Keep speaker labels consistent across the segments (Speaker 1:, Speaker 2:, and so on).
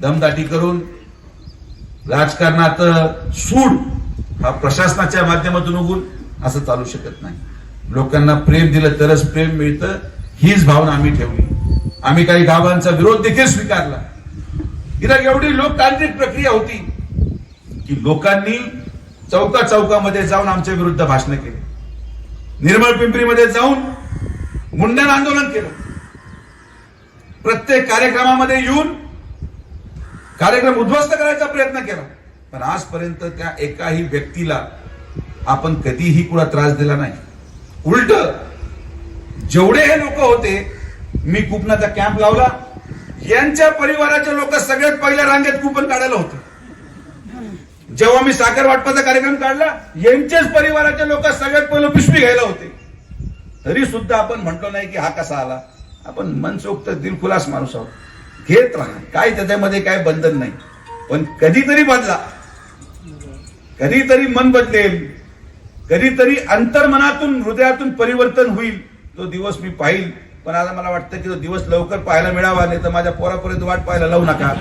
Speaker 1: दमदाटी करून राजकारणात सूड हा प्रशासनाच्या माध्यमातून उगून असं चालू शकत नाही. लोकांना प्रेम दिलं तरच प्रेम मिळतं. हीच भावना आम्ही ठेवली. आम्ही काही गावांचा विरोध देखील स्वीकारला. इथं एवढी लोकतांत्रिक प्रक्रिया होती की लोकांनी चौका चौकामध्ये जाऊन आमच्या विरुद्ध भाषण केली. निर्मळ पिंपरीमध्ये जाऊन मुंडन आंदोलन केलं. प्रत्येक कार्यक्रमामध्ये येऊन कार्यक्रम उद्ध्वस्त करायचा प्रयत्न केला. पण आजपर्यंत त्या एकाही व्यक्तीला आपण कधीही कुणा त्रास दिला नाही. उलट जेवढे हे लोक होते मी कुपनाचा कॅम्प लावला. यांच्या परिवाराचे लोक सगळ्यात पहिल्या रांगेत कुपन काढायला होते. जेव्हा मी साखर वाटपाचा कार्यक्रम काढला यांच्याच परिवाराचे लोक सगळ्यात पहिलं पिशवी घ्यायला होते. तरी सुद्धा आपण म्हटलो नाही की हा कसा आला. आपण मनसोक्त दिलखुलास माणूस आहोत. घेत राहा. काय त्याच्यामध्ये काय बंधन नाही. पण कधीतरी बदला. कधीतरी मन बदलेल. कधीतरी अंतर्मनातून हृदयातून परिवर्तन होईल. तो दिवस मी पाहिल. पण आता मला वाटतं की तो दिवस लवकर पाहायला मिळावा नाही तर माझ्या पोरापर्यंत वाट पाहायला लावू नका.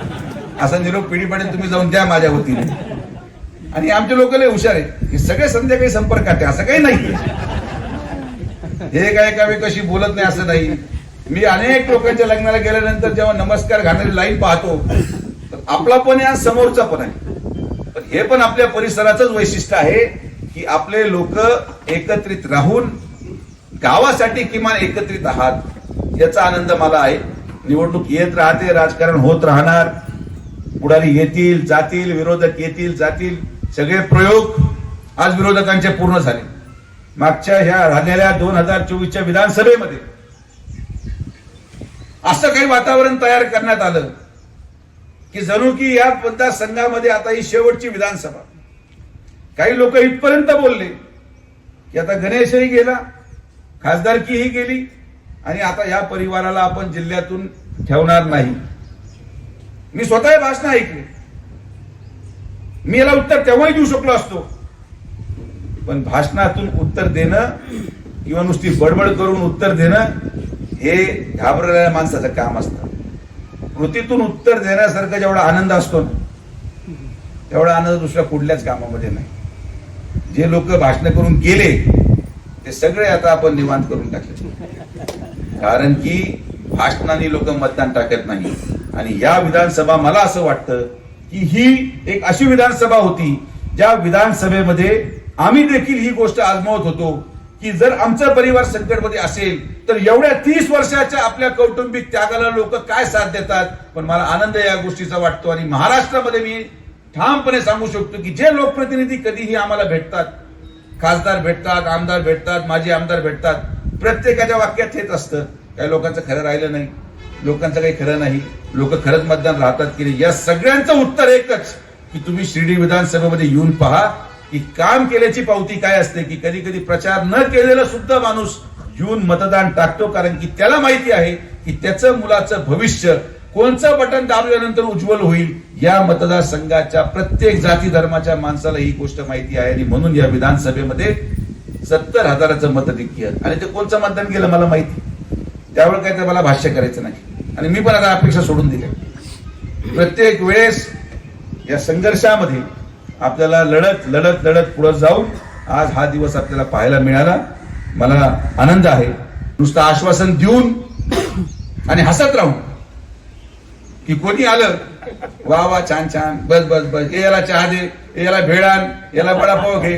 Speaker 1: असा निरोप पिढीपर्यंत तुम्ही जाऊन द्या माझ्या वतीने. आणि आमचे लोक लय हुशार आहेत. की सगळे संध्याकाळी संपर्कात आहे. असं काही नाही हे काय एका कशी बोलत नाही असं नाही. मी अनेक लोकांच्या लग्नाला गेल्यानंतर जेव्हा नमस्कार घालणारी लाईन पाहतो तर आपला पण आहे समोरचा पण आहे. पण हे पण आपल्या परिसराचंच वैशिष्ट्य आहे की आपले लोक एकत्रित राहून गावासाठी किमान एकत्रित आहात याचा आनंद मला आहे. निवडणूक येत राहते राजकारण होत राहणार. पुढारी येतील जातील विरोधक येतील जातील. सगळे प्रयोग आज विरोधकांचे पूर्ण झाले. मागच्या ह्या राहिलेल्या दोन हजार चोवीसच्या विधानसभेमध्ये असं काही वातावरण तयार करण्यात आलं की जणू की या मतदारसंघामध्ये आता ही शेवटची विधानसभा. काही लोक इथपर्यंत बोलले की आता गणेशही गेला खासदारकीही गेली आणि आता या परिवाराला आपण जिल्ह्यातून ठेवणार नाही. मी स्वतः भाषण ऐकले. मी याला उत्तर तेव्हाही देऊ शकलो असतो. पण भाषणातून उत्तर देणं किंवा नुसती बडबड करून उत्तर देणं हे घाबरलेल्या माणसाचं काम असतं. कृतीतून उत्तर देण्यासारखा जेवढा आनंद असतो ना तेवढा आनंद दुसऱ्या कुठल्याच कामामध्ये नाही. जे लोक भाषण करून गेले ते सगळे आता आपण निवांत करून टाकले. कारण की भाषणाने लोक मतदान टाकत नाही. आणि या विधानसभा मला असं वाटतं की ही एक अशी विधानसभा होती ज्या विधानसभेमध्ये आम्ही देखील ही गोष्ट आजमावत होतो की जर आमचा परिवार संकटमध्ये असेल तर एवढ्या तीस वर्षाच्या आपल्या कौटुंबिक त्यागाला लोक काय साथ देतात? पण मला आनंद या गोष्टीचा वाटतो आणि महाराष्ट्रामध्ये मी ठामपणे सांगू शकतो की जे लोकप्रतिनिधी कधीही आम्हाला भेटतात खासदार भेटतात आमदार भेटतात माजी आमदार भेटतात प्रत्येकाच्या वाक्यात हेच असतं काही लोकांचं खरं राहिलं नाही लोकांचं काही खरं नाही लोक खरंच मतदान राहतात की नाही? या सगळ्यांचं उत्तर एकच की तुम्ही शिर्डी विधानसभेमध्ये येऊन पहा की काम केल्याची पावती काय असते की कधी कधी प्रचार न केलेला सुद्धा माणूस येऊन मतदान टाकतो कारण की त्याला माहिती आहे की त्याचं मुलाचं भविष्य कोणचं बटन दाबल्यानंतर उज्ज्वल होईल या मतदारसंघाच्या प्रत्येक जाती धर्माच्या माणसाला ही गोष्ट माहिती आहे. आणि म्हणून या विधानसभेमध्ये सत्तर हजाराचं मतधिक्य आणि ते कोणचं मतदान केलं मला माहिती? त्यावर काय ते मला भाष्य करायचं नाही. आणि मी पण आता अपेक्षा सोडून दिल्या. प्रत्येक वेळेस या संघर्षामध्ये आपल्याला लढत लढत लढत पुढे जाऊन आज हा दिवस आपल्याला पाहायला मिळाला. मला आनंद आहे. नुसतं आश्वासन देऊन आणि हसत राहून की कोणी आलं? वा वा छान छान. बस बस बस. ए याला चहा दे याला भेळ आण याला वडापाव घे.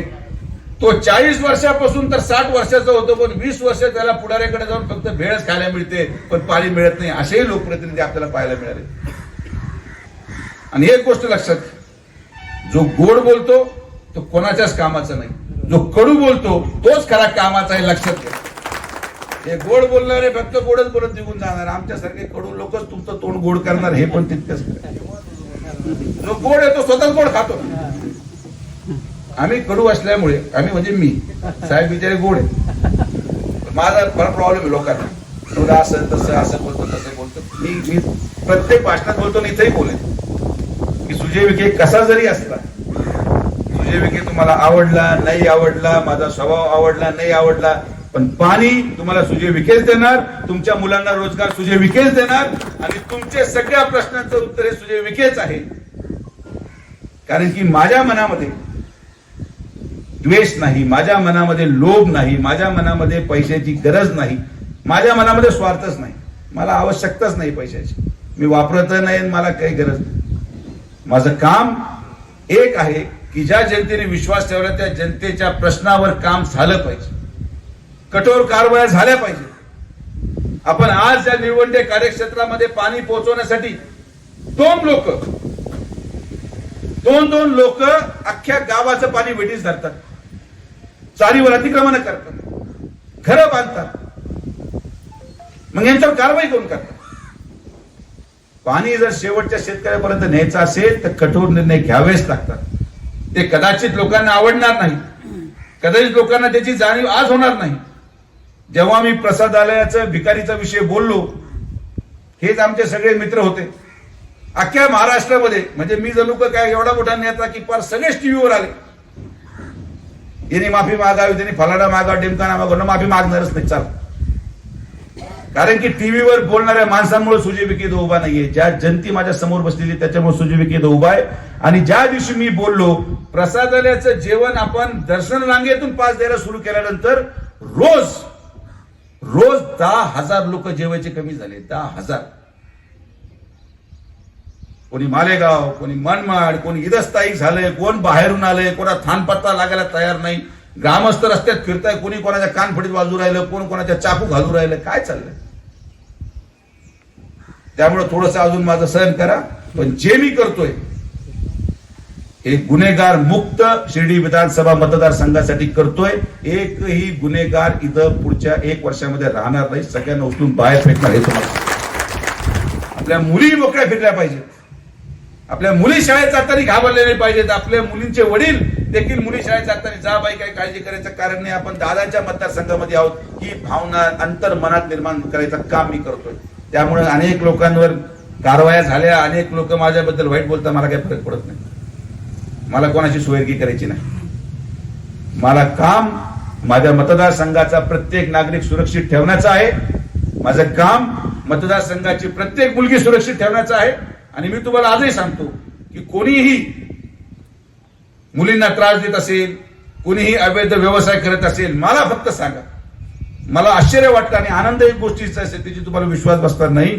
Speaker 1: तो चाळीस वर्षापासून तर साठ वर्षाचा होतो पण वीस वर्ष त्याला पुढाऱ्याकडे जाऊन फक्त भेळच खायला मिळते पण पाणी मिळत नाही. असेही लोकप्रतिनिधी आपल्याला पाहायला मिळाले. आणि एक गोष्ट लक्षात जो गोड बोलतो तो कोणाच्याच कामाचा नाही. जो कडू बोलतो तोच खरा कामाचा आहे लक्षात घ्या हे गोड बोलणारे फक्त गोडच बोलत निघून जाणार. आमच्यासारखे कडू लोकच तुमचं तोंड गोड करणार हे पण तितकंच जो गोड आहे तो स्वतःच गोड खातो. आम्ही कडू असल्यामुळे आम्ही म्हणजे मी. साहेब बिचारे गोड आहे माझा फार प्रॉब्लेम आहे लोकांना. तुला असं तसं असं बोलतो तसं बोलतो. मी मी प्रत्येक भाषणात बोलतो आणि इथेही बोलेन. की सुजय विखे कसा जरी असला सुजय विखे तुम्हाला आवडला नाही आवडला माझा स्वभाव आवडला नाही आवडला पण पाणी तुम्हाला सुजय विखेच देणार तुमच्या मुलांना रोजगार सुजय विखेच देणार आणि तुमच्या सगळ्या प्रश्नांचं उत्तर हे सुजय विखेच आहे. कारण की माझ्या मनामध्ये द्वेष नाही माझ्या मनामध्ये लोभ नाही माझ्या मनामध्ये पैशाची गरज नाही माझ्या मनामध्ये स्वार्थच नाही मला आवश्यकताच नाही पैशाची. मी वापरत नाही आणि मला काही गरज नाही. माझं काम एक आहे की ज्या जनतेने विश्वास ठेवला त्या जनतेच्या प्रश्नावर काम झालं पाहिजे. कठोर कारवाया झाल्या पाहिजे. आपण आज या निवडणुकीच्या कार्यक्षेत्रामध्ये पाणी पोहोचवण्यासाठी दोन लोक दोन दोन लोक अख्ख्या गावाचं पाणी वेटीस धरतात. चारीवर अतिक्रमण करतात. घरं बांधतात. मग यांच्यावर कारवाई कोण करतात पाणी जर शेवटच्या शेतकऱ्यापर्यंत न्यायचं असेल तर कठोर निर्णय घ्यावेच लागतात. ते कदाचित लोकांना आवडणार नाही. कदाचित लोकांना त्याची जाणीव आज होणार नाही. जेव्हा मी प्रसादालयाचं भिकारीचा विषय बोललो हेच आमचे सगळे मित्र होते. अख्ख्या महाराष्ट्रामध्ये म्हणजे मी जणू काय एवढा मोठा नेता की पार सगळेच टीव्हीवर आले. यांनी माफी मागावी त्यांनी फलाडा मागावा डिमकाना मागावं माफी मागणारच नाही. चाल. कारण की टीव्हीवर बोलणाऱ्या माणसांमुळे सुजय विखे उभा नाहीये. ज्या जनती माझ्यासमोर बसलेली त्याच्यामुळे सुजय विखे उभा आहे. आणि ज्या दिवशी मी बोललो प्रसादालयाचं जेवण आपण दर्शन रांगेतून पास द्यायला सुरू केल्यानंतर रोज रोज दहा हजार लोक जेवायचे कमी झाले. दहा हजार. कोणी मालेगाव कोणी मनमाड कोणी इदस्थायिक झालंय कोण बाहेरून आलंय कोणा थानपत्ता लागायला तयार नाही. ग्रामस्थ रस्त्यात फिरताय कोणी कोणाच्या कानफडीत वाजू राहिलं कोण कोणाच्या चाकू घालू राहिलं काय चाललंय? त्यामुळे थोडस अजून माझं सहन करा. पण जे मी करतोय हे गुन्हेगार मुक्त शिर्डी विधानसभा मतदारसंघासाठी करतोय. एकही गुन्हेगार इथं पुढच्या एक वर्षामध्ये राहणार नाही. सगळ्यांना उचलून बाहेर फेकणार हे तुम्हाला. आपल्या मुली मोकळ्या फिरल्या पाहिजेत. आपल्या मुली शाळेत जाताना घाबरले नाही पाहिजेत. आपल्या मुलींचे वडील देखील मुली शाळेत जाताना जा बाई काही काळजी करायचं कारण नाही. आपण दादाच्या मतदारसंघामध्ये आहोत. ही भावना अंतर मनात निर्माण करायचं काम मी करतोय. त्यामुळे अनेक लोकांवर कारवाया झाल्या अनेक लोक माझ्याबद्दल वाईट बोलतात मला काही फरक पडत नाही. मला कोणाची सोयरकी करायची नाही. मला काम माझ्या मतदारसंघाचा प्रत्येक नागरिक सुरक्षित ठेवण्याचं आहे. माझं काम मतदारसंघाची प्रत्येक मुलगी सुरक्षित ठेवण्याचं आहे. आणि मी तुम्हाला आजही सांगतो की कोणीही मुलींना त्रास देत असेल कोणीही अवैध व्यवसाय करत असेल मला फक्त सांगा. मला आश्चर्य वाटतं आणि आनंद एक गोष्टीचा त्याची तुम्हाला विश्वास बसणार नाही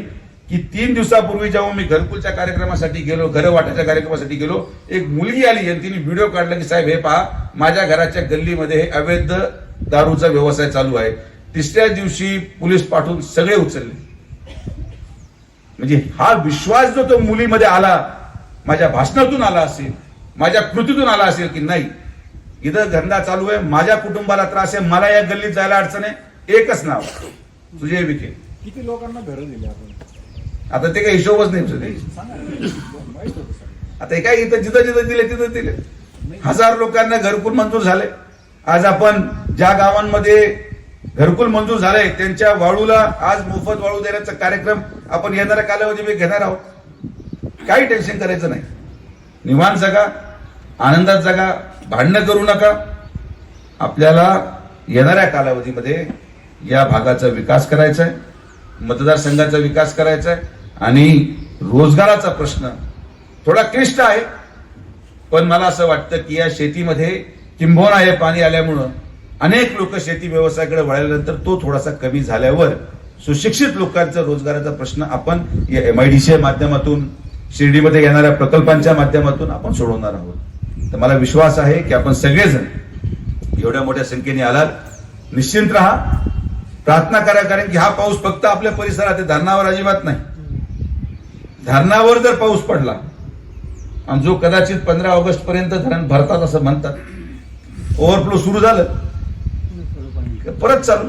Speaker 1: की तीन दिवसापूर्वी जेव्हा मी घरकुलच्या कार्यक्रमासाठी गेलो घर वाटाच्या कार्यक्रमासाठी गेलो एक मुलगी आली आणि तिने व्हिडिओ काढला की साहेब हे पहा माझ्या घराच्या गल्लीमध्ये हे अवैध दारूचा व्यवसाय चालू आहे. तिसऱ्या दिवशी पोलीस पाठवून सगळे उचलले. म्हणजे हा विश्वास जो तो मुलीमध्ये आला माझ्या भाषणातून आला असेल माझ्या कृतीतून आला असेल की नाही? इथं धंदा चालू आहे माझ्या कुटुंबाला त्रास आहे मला या गल्लीत जायला अडचण आहे. एकच नाव सुजय विखे.
Speaker 2: किती लोकांना घरं दिली आपण?
Speaker 1: आता ते काही हिशोबच नाही. आता हे काय इथं जिथं जिथं दिले तिथं दिले. हजार लोकांना घरकुल मंजूर झाले. आज आपण ज्या गावांमध्ये घरकुल मंजूर झाले त्यांच्या वाळूला आज मोफत वाळू देण्याचा कार्यक्रम आपण येणाऱ्या कालावधीमध्ये घेणार आहोत. काही टेन्शन करायचं नाही. निवांत जगा आनंदात जगा भांडणं करू नका. आपल्याला येणाऱ्या कालावधीमध्ये या भागाचा विकास करायचा आहे मतदारसंघाचा विकास करायचा आहे आणि रोजगाराचा प्रश्न थोडा क्लिष्ट आहे. पण मला असं वाटतं की या शेतीमध्ये किंबोना हे पाणी आल्यामुळं अनेक लोक शेती व्यवसायाकडे वळल्यानंतर तो थोडासा कमी झाल्यावर सुशिक्षित लोकांचा रोजगाराचा प्रश्न आपण या सी माध्यमातून शिर्डीमध्ये येणाऱ्या प्रकल्पांच्या माध्यमातून आपण सोडवणार आहोत. तर मला विश्वास आहे की आपण सगळेजण एवढ्या मोठ्या संख्येने आलात. निश्चिंत राहा. प्रार्थना करा कारण की हा पाऊस फक्त आपल्या परिसरात आहे धरणावर अजिबात नाही. धरणावर जर पाऊस पडला आणि जो कदाचित पंधरा ऑगस्ट पर्यंत धरण भरतात असं म्हणतात ओव्हरफ्लो सुरू झालं परत चालू.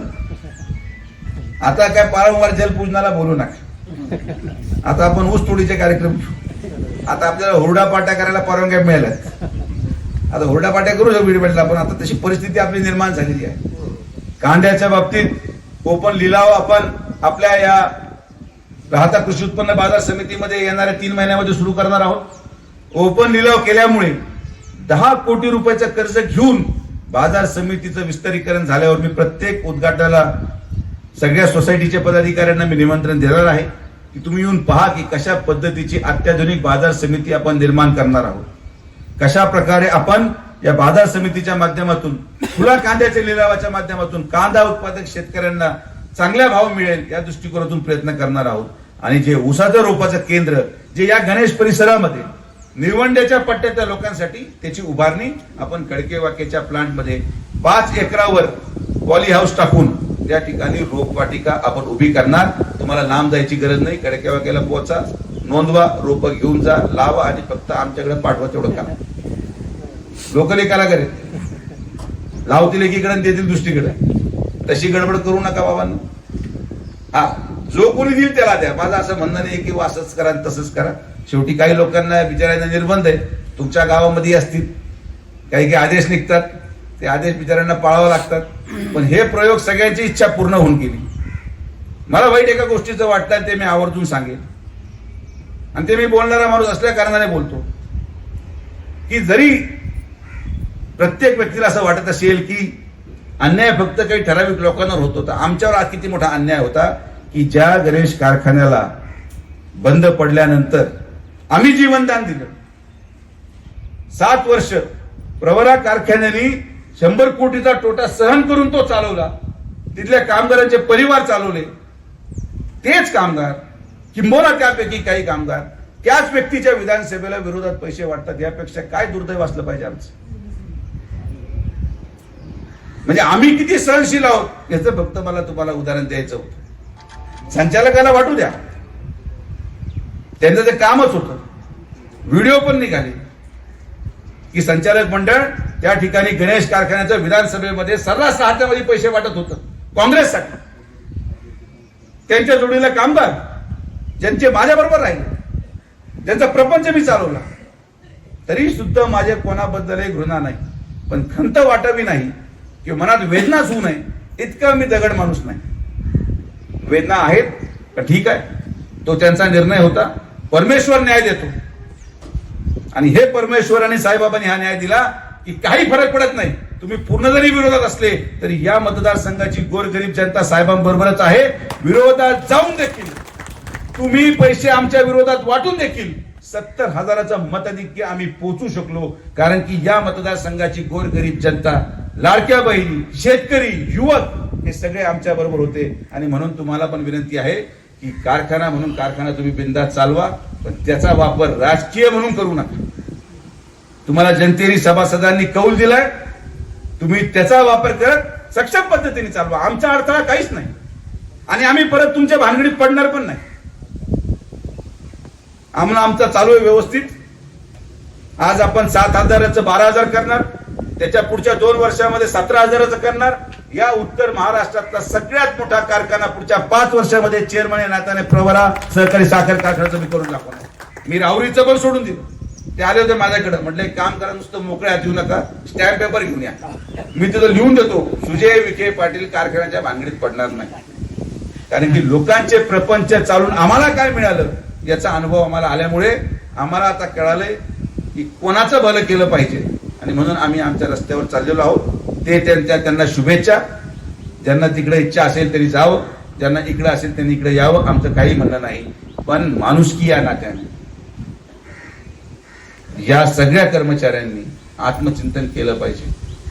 Speaker 1: आता काय पारंवार जलपूजनाला बोलू नका. आता आपण ऊस तोडीचे कार्यक्रम आता आपल्याला हुरडा पाट्या करायला परवानग्या मिळाल्या आता हुरडा पाट्या करू शकतो भेटला पण आता तशी परिस्थिती आपली निर्माण झालेली आहे. कांद्याच्या बाबतीत कोपन लिलाव हो आपण. आपल्या या राहता कृषी उत्पन्न बाजार समितीमध्ये येणाऱ्या तीन महिन्यामध्ये सुरू करणार आहोत. ओपन लिलाव हो केल्यामुळे दहा कोटी रुपयाचं कर्ज घेऊन बाजार समितीचं विस्तारीकरण झाल्यावर मी प्रत्येक उद्घाटनाला सगळ्या सोसायटीच्या पदाधिकाऱ्यांना मी निमंत्रण देणार आहे की तुम्ही येऊन पहा की कशा पद्धतीची अत्याधुनिक बाजार समिती आपण निर्माण करणार आहोत. कशा प्रकारे आपण या बाजार समितीच्या माध्यमातून खुला कांद्याच्या लिलावाच्या माध्यमातून कांदा उत्पादक शेतकऱ्यांना चांगला भाव मिळेल या दृष्टिकोनातून प्रयत्न करणार आहोत. आणि जे उसाचं रोपाचं केंद्र जे या गणेश परिसरामध्ये निवंड्याच्या पट्ट्यातल्या लोकांसाठी त्याची उभारणी आपण खडकेवाकेच्या प्लांटमध्ये पाच एकरावर पॉली हाऊस टाकून त्या ठिकाणी रोपवाटिका आपण उभी करणार. तुम्हाला लांब जायची गरज नाही. खडकेवाकेला पोहोचा नोंदवा रोप घेऊन जा लावा आणि फक्त आमच्याकडे पाठवा तेवढं करा लोक लेखाला करे. लावतील एकीकडे आणि देतील दुसरीकडे. तशी गडबड करू नका बाबांना. हा जो कोणी देईल त्याला द्या. माझं असं म्हणणं नाही की असंच करा तसंच करा. शेवटी काही लोकांना बिचारायला निर्बंध आहे. तुमच्या गावामध्ये असतील. काही काही आदेश निघतात. ते आदेश बिचाऱ्यांना पाळावं लागतात. पण हे प्रयोग सगळ्यांची इच्छा पूर्ण होऊन गेली. मला वाईट एका गोष्टीचं वाटतं ते मी आवर्जून सांगेन. आणि ते मी बोलणारा माणूस असल्या कारणाने बोलतो. की जरी प्रत्येक व्यक्तीला असं वाटत असेल की अन्याय फक्त काही ठराविक लोकांवर होत होता. आमच्यावर आज किती मोठा अन्याय होता की ज्या गणेश कारखान्याला बंद पडल्यानंतर आम्ही जीवनदान दिलं. सात वर्ष प्रवरा कारखान्याने शंभर कोटीचा तोटा सहन करून तो चालवला. तिथल्या कामगारांचे परिवार चालवले. तेच कामगार किंबोला त्यापैकी काही कामगार त्याच व्यक्तीच्या विधानसभेला विरोधात पैसे वाटतात यापेक्षा काय दुर्दैव असलं पाहिजे आमचं? म्हणजे आम्ही किती सहनशील आहोत? याचं फक्त मला तुम्हाला उदाहरण द्यायचं होतं. संचालकाला वाटू द्या. त्यांचं ते कामच होतं. व्हिडिओ पण निघाले. की संचालक मंडळ त्या ठिकाणी गणेश कारखान्याचं विधानसभेमध्ये सर्रास हातामध्ये पैसे वाटत होतं. काँग्रेससाठी. त्यांच्या जोडीला कामगार. ज्यांचे माझ्याबरोबर राहिले. त्यांचा प्रपंच मी चालवला. तरी सुद्धा माझ्या कोणाबद्दलही घृणा नाही. पण खंत वाटावी नाही. किंवा मनात वेदनाच होऊ नये इतका मी दगड माणूस नाही. वेदना आहेत तर ठीक आहे. तो त्यांचा निर्णय होता. परमेश्वर न्याय देतो. आणि हे परमेश्वर आणि साईबाबांनी हा न्याय दिला की काही फरक पडत नाही. तुम्ही पूर्ण जरी विरोधात असले तरी या मतदारसंघाची गोरगरीब जनता साहेबांबरोबरच आहे. विरोधात जाऊन देखील तुम्ही पैसे आमच्या विरोधात वाटून देखील सत्तर हजाराचं मतधिक्य आम्ही पोचू शकलो. कारण की या मतदारसंघाची गोरगरीब जनता लाडक्या बहिणी शेतकरी युवक हे सगळे आमच्या बरोबर होते. आणि म्हणून तुम्हाला पण विनंती आहे की कारखाना म्हणून कारखाना तुम्ही बिंदात चालवा पण त्याचा वापर राजकीय म्हणून करू नका. तुम्हाला जनतेने सभासदांनी कौल दिलाय. तुम्ही त्याचा वापर करत सक्षम पद्धतीने चालवा. आमचा अडथळा काहीच नाही. आणि आम्ही परत तुमच्या भानगडीत पडणार पण नाही. आम्हाला आमचा चालू आहे व्यवस्थित. आज आपण सात हजाराचं बारा हजार करणार. त्याच्या पुढच्या दोन वर्षामध्ये सतरा हजाराचं करणार. या उत्तर महाराष्ट्रातला सगळ्यात मोठा कारखाना पुढच्या पाच वर्षामध्ये चेअरमन या नात्याने प्रवरा. सहकारी साखर कारखान्याचं मी करून दाखवणार. मी राहुरीचं पण सोडून दिलं. ते आले होते माझ्याकडे. म्हटलं एक काम करा नुसतं मोकळ्या देऊ नका. स्टॅम्प पेपर घेऊन या. मी तिथं लिहून देतो सुजय विखे पाटील कारखान्याच्या भांगडीत पडणार नाही. कारण की लोकांचे प्रपंच चालून आम्हाला काय मिळालं याचा अनुभव आम्हाला आल्यामुळे आम्हाला आता कळालंय की कोणाचं भलं केलं पाहिजे. आणि म्हणून आम्ही आमच्या रस्त्यावर चाललेलो आहोत. ते त्यांच्या त्यांना शुभेच्छा. ज्यांना तिकडे इच्छा असेल तरी जावं. ज्यांना इकडे असेल त्यांनी इकडे यावं. आमचं काही म्हणणं नाही. पण माणुसकी या नात्याने. या सगळ्या कर्मचाऱ्यांनी आत्मचिंतन केलं पाहिजे.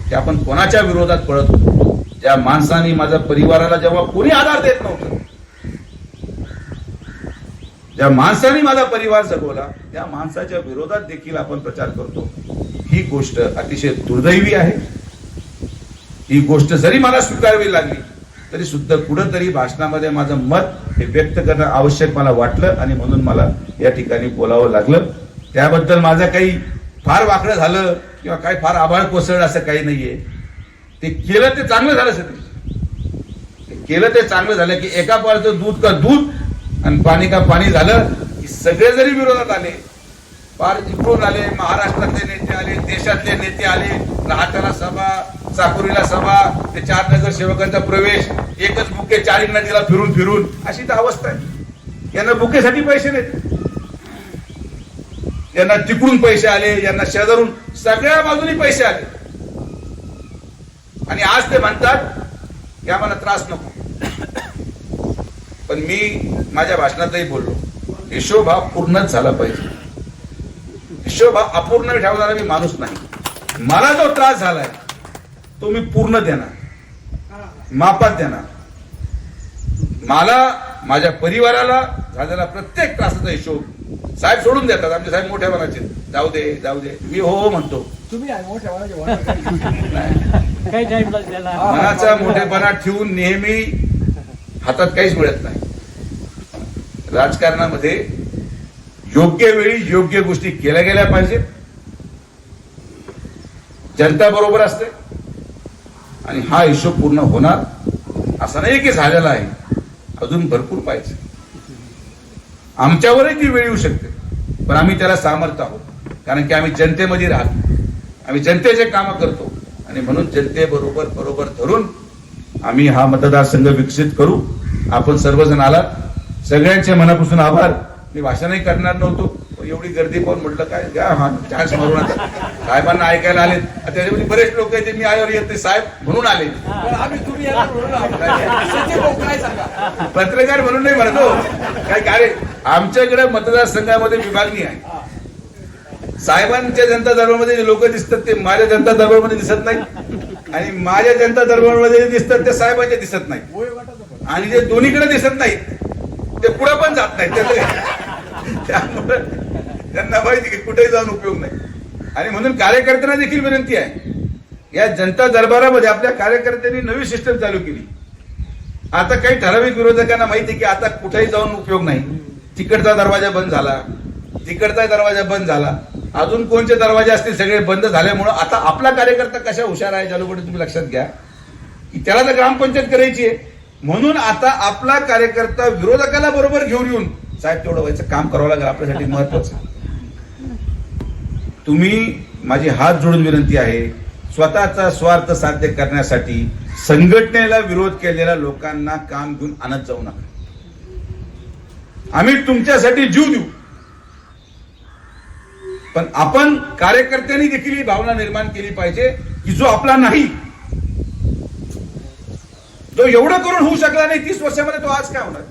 Speaker 1: की आपण कोणाच्या विरोधात पळत होतो? ज्या माणसाने माझ्या परिवाराला जेव्हा कोणी आधार देत नव्हतं ज्या माणसाने माझा परिवार जगवला त्या माणसाच्या विरोधात देखील आपण प्रचार करतो. ही गोष्ट अतिशय दुर्दैवी आहे. ही गोष्ट जरी मला स्वीकारावी लागली तरी सुद्धा कुठंतरी भाषणामध्ये माझं मत हे व्यक्त करणं आवश्यक मला वाटलं आणि म्हणून मला या ठिकाणी बोलावं लागलं. त्याबद्दल माझं काही फार वाकडं झालं किंवा काही फार आभाळ कोसळलं असं काही नाहीये. ते केलं ते चांगलं झालं सर ते केलं ते चांगलं झालं की एका पाळचं दूध का दूध आणि पाणी का पाणी झालं की सगळे जरी विरोधात आले फार इकडून आले महाराष्ट्रातले नेते आले देशातले नेते आले राहत्याला सभा चाकुरीला सभा ते चार नगर सेवकांचा प्रवेश एकच बुके चारी नदीला फिरून फिरून अशी तर अवस्था आहे. यांना बुकेसाठी पैसे देत यांना तिकडून पैसे आले यांना शेजारून सगळ्या बाजूनी पैसे आले. आणि आज ते म्हणतात की आम्हाला त्रास नको. पण मी माझ्या भाषणातही बोललो हिशोब हा पूर्णच झाला पाहिजे. हिशोब हा अपूर्ण ठेवणारा मी माणूस नाही. मला जो त्रास झालाय तो मी पूर्ण देणार. मापात देणार. मला माझ्या परिवाराला झालेला प्रत्येक त्रासाचा हिशोब साहेब सोडून देतात. आमचे साहेब मोठ्या मनाचे. जाऊ दे जाऊ दे. मी हो हो म्हणतो.
Speaker 2: तुम्ही मनाचा
Speaker 1: मोठेपणा ठेवून नेहमी हातात काहीच मिळत नाही. राजकारणामध्ये योग्य वेळी योग्य गोष्टी केल्या गेल्या पाहिजेत जनता बरोबर असते. आणि हा हिशोब पूर्ण होणार असा नाही की झालेला आहे. अजून भरपूर पाहिजे. आमच्यावरही ती वेळ येऊ शकते. पण आम्ही त्याला सामर्थ्य आहोत. कारण की आम्ही जनतेमध्ये राहतो. आम्ही जनतेचे कामं करतो. आणि म्हणून जनतेबरोबर बरोबर धरून आम्ही हा मतदारसंघ विकसित करू. आपण सर्वजण आलात. सगळ्यांचे मनापासून आभार. मी भाषणही करणार नव्हतो. एवढी गर्दी पाहून म्हटलं काय घ्या हा चान्स मारून आता. साहेबांना ऐकायला आले त्याच्यामध्ये बरेच लोक आहेत ते मी आल्यावर येत नाही. साहेब म्हणून आले. पत्रकार म्हणून नाही म्हणतो. काय काय आमच्याकडे मतदारसंघामध्ये विभागणी आहे. साहेबांच्या जनता दरबारमध्ये जे लोक दिसतात ते माझ्या जनता दरबारमध्ये दिसत नाही आणि माझ्या जनता दरबारमध्ये जे दिसतात ते साहेबांच्या दिसत नाही आणि जे दोन्हीकडे दिसत नाहीत ते पुढे पण जात नाहीत. त्याचं- त्यामुळे त्यांना माहिती की कुठेही जाऊन उपयोग नाही. आणि म्हणून कार्यकर्त्यांना देखील विनंती आहे. या जनता दरबारामध्ये आपल्या कार्यकर्त्यांनी नवी सिस्टम चालू केली. आता काही ठराविक विरोधकांना माहिती आहे की आता कुठेही जाऊन उपयोग नाही. तिकडचा दरवाजा बंद झाला. तिकडचा दरवाजा बंद झाला. अजून कोणते दरवाजे असतील सगळे बंद झाल्यामुळं आता आपला कार्यकर्ता कशा हुशार आहे जालूकडे तुम्ही लक्षात घ्या. की त्याला तर ग्रामपंचायत करायची आहे. म्हणून आता आपला कार्यकर्ता विरोधकाला बरोबर घेऊन येऊन साहेब तेवढं व्हायचं काम करावं लागेल आपल्यासाठी महत्वाचं तुम्ही माझी हात जोडून विनंती आहे स्वतःचा स्वार्थ साध्य करण्यासाठी संघटनेला विरोध केलेल्या लोकांना काम घेऊन आणत जाऊ नका. आम्ही तुमच्यासाठी जीव देऊ. पण आपण कार्यकर्त्यांनी देखील ही भावना निर्माण केली पाहिजे की जो आपला नाही जो एवढं करून होऊ शकला नाही तीस वर्षामध्ये तो आज काय होणार?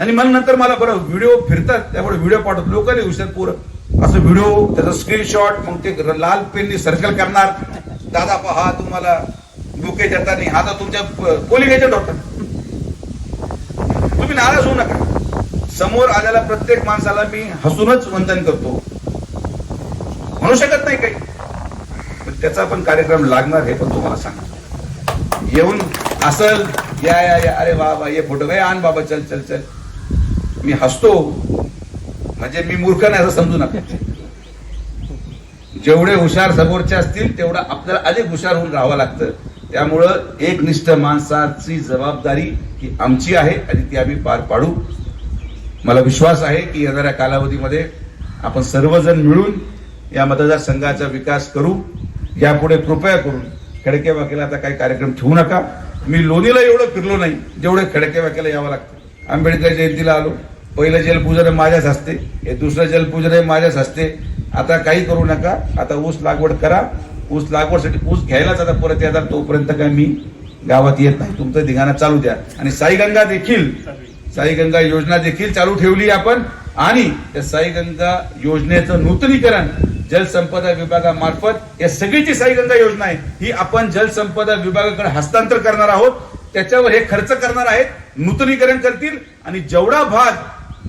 Speaker 1: आणि मग नंतर मला बरं व्हिडिओ फिरतात त्यामुळे व्हिडिओ पाठवत लोक नाही हुशार पोरं. असं व्हिडिओ त्याचा स्क्रीनशॉट मग ते लाल पेननी सर्कल करणार. दादा पहा तुम्हाला बुके देता नाही हा तर तुमच्या कोलिंगाच्या डॉक्टर तुम्ही नाराज होऊ नका. समोर आलेल्या प्रत्येक माणसाला मी हसूनच वंदन करतो. म्हणू शकत नाही काही. पण त्याचा पण कार्यक्रम लागणार हे पण तुम्हाला सांग येऊन असल या या या. अरे वा वा. ये फोटो. काय आण बाबा चल चल चल. मी हसतो. म्हणजे मी मूर्ख नाही असं समजू नका. जेवढे हुशार समोरचे असतील तेवढं आपल्याला अधिक हुशार होऊन राहावं लागतं. त्यामुळं एकनिष्ठ माणसाची जबाबदारी ही आमची आहे आणि ती आम्ही पार पाडू. मला विश्वास आहे की येणाऱ्या कालावधीमध्ये आपण सर्वजण मिळून या मतदारसंघाचा विकास करू. यापुढे कृपया करून खडके वाकेला आता काही कार्यक्रम ठेवू नका. मी लोणीला एवढं फिरलो नाही जेवढे खडके वाकेला यावं लागतं. आंबेडकर जयंतीला आलो. पहिलं जलपूजन माझ्याच हस्ते हे दुसरं जलपूजन माझ्याच हस्ते. आता काही करू नका आता ऊस लागवड करा. ऊस लागवडसाठी ऊस घ्यायलाच आता परत येतात तोपर्यंत काय मी गावात येत नाही. तुमचं धिगाणा चालू द्या. आणि साईगंगा देखील साईगंगा योजना देखील चालू ठेवली आपण. आणि त्या साईगंगा योजनेचं नूतनीकरण जलसंपदा विभागामार्फत या सगळीची साईगंगा योजना आहे. ही आपण जलसंपदा विभागाकडे हस्तांतर करणार आहोत. त्याच्यावर हे खर्च करणार आहेत नूतनीकरण करतील. आणि जेवढा भाग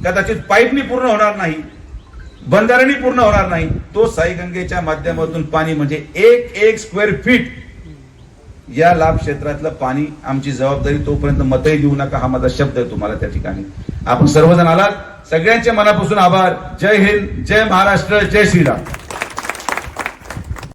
Speaker 1: कदाचित पाईपनी पूर्ण होणार नाही बंधारणी पूर्ण होणार नाही तो साईगंगेच्या माध्यमातून पाणी म्हणजे एक एक स्क्वेअर फीट या लाभ क्षेत्रातलं पाणी आमची जबाबदारी तोपर्यंत मतही देऊ नका हा माझा शब्द आहे तुम्हाला त्या ठिकाणी. आपण सर्वजण आलात. सगळ्यांच्या मनापासून आभार. जय हिंद जय महाराष्ट्र जय श्रीराम.